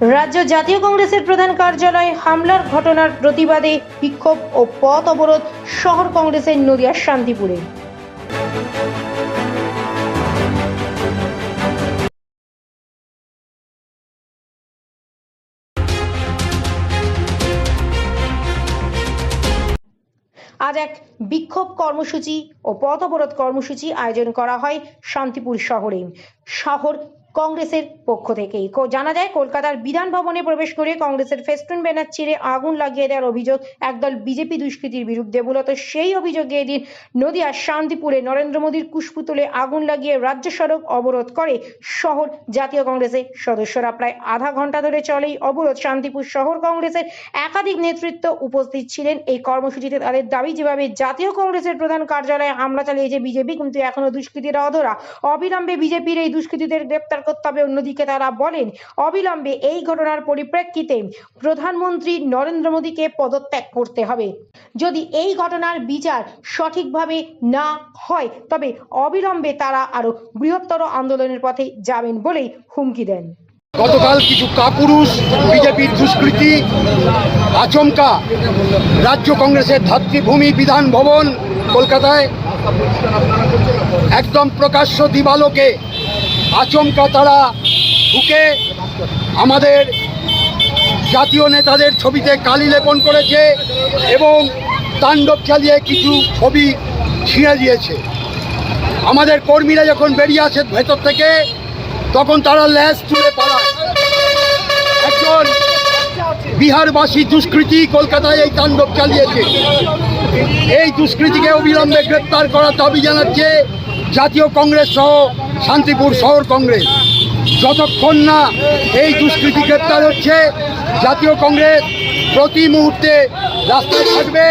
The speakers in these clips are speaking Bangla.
রাজ্য জাতীয় কংগ্রেসের প্রধান কার্যালয়ে হামলার ঘটনার প্রতিবাদে বিক্ষোভ ও পথ অবরোধ শহর কংগ্রেসের নদিয়ার শান্তিপুরে। আজ এক বিক্ষোভ কর্মসূচি ও পথ অবরোধ কর্মসূচি আয়োজন করা হয় শান্তিপুর শহরে। শহর কংগ্রেসের পক্ষ থেকেই। জানা যায়, কলকাতার বিধান ভবনে প্রবেশ করে কংগ্রেসের ফেস্টুন ব্যানার ছিঁড়ে আগুন লাগিয়ে দেওয়ার অভিযোগ একদল বিজেপি দুষ্কৃতীর বিরুদ্ধে। মূলত সেই অভিযোগে এদিন নদিয়ার শান্তিপুরে নরেন্দ্র মোদীর কুশপুতলে আগুন লাগিয়ে রাজ্য সড়ক অবরোধ করে শহর জাতীয় কংগ্রেসের সদস্যরা। প্রায় আধা ঘণ্টা ধরে চলে অবরোধ। শান্তিপুর শহর কংগ্রেসের একাধিক নেতৃত্ব উপস্থিত ছিলেন। এই কর্মসূচিতে তাদের দাবি, যেভাবে জাতীয় কংগ্রেসের প্রধান কার্যালয়ে হামলা চালিয়েছে বিজেপি, কিন্তু এখনও দুষ্কৃতীরা অধরা। অবিলম্বে বিজেপির এই দুষ্কৃতীদের গ্রেপ্তার করতে হবে অন্যদিকে তারা বলেন, অবিলম্বে এই ঘটনার পরিপ্রেক্ষিতে প্রধানমন্ত্রী নরেন্দ্র মোদীকে পদত্যাগ করতে হবে। যদি এই ঘটনার বিচার সঠিকভাবে না হয়, তবে অবিলম্বে তারা আরও বৃহত্তর আন্দোলনের পথে যাবেন বলেই হুমকি দেন। গতকাল কিছু কাপুরুষ বিজেপির দুষ্কৃতি, আচমকা রাজ্য কংগ্রেসের ধাত্রীভূমি বিধান ভবন কলকাতায় একদম প্রকাশ্য দিবালোকে আচমকা তারা ঢুকে আমাদের জাতীয় নেতাদের ছবিতে কালি লেপন করেছে এবং তাণ্ডব চালিয়ে কিছু ছবি ছিঁড়ে দিয়েছে। আমাদের কর্মীরা যখন বেরিয়ে আসে ভেতর থেকে, তখন তারা ল্যাস তুলে পালায়। একজন বিহারবাসী দুষ্কৃতী কলকাতায় এই তাণ্ডব চালিয়েছে। এই দুষ্কৃতীকে অবিলম্বে গ্রেপ্তার করার দাবি জানাচ্ছে জাতীয় কংগ্রেস সহ শান্তিপুর শহর কংগ্রেস। যতক্ষণ না এই দুষ্কৃতী গ্রেপ্তার হচ্ছে, জাতীয় কংগ্রেস প্রতি মুহূর্তে রাস্তায় থাকবে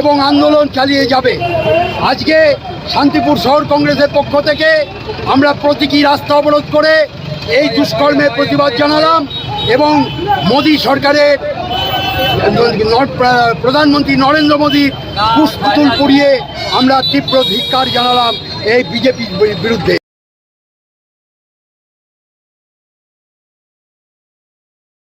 এবং আন্দোলন চালিয়ে যাবে। আজকে শান্তিপুর শহর কংগ্রেসের পক্ষ থেকে আমরা প্রতীকী রাস্তা অবরোধ করে এই দুষ্কর্মের প্রতিবাদ জানালাম এবং মোদী সরকারের প্রধানমন্ত্রী নরেন্দ্র মোদী পুষ্পুতুল পুড়িয়ে আমরা তীব্র ধিক্কার জানালাম এই বিজেপির বিরুদ্ধে।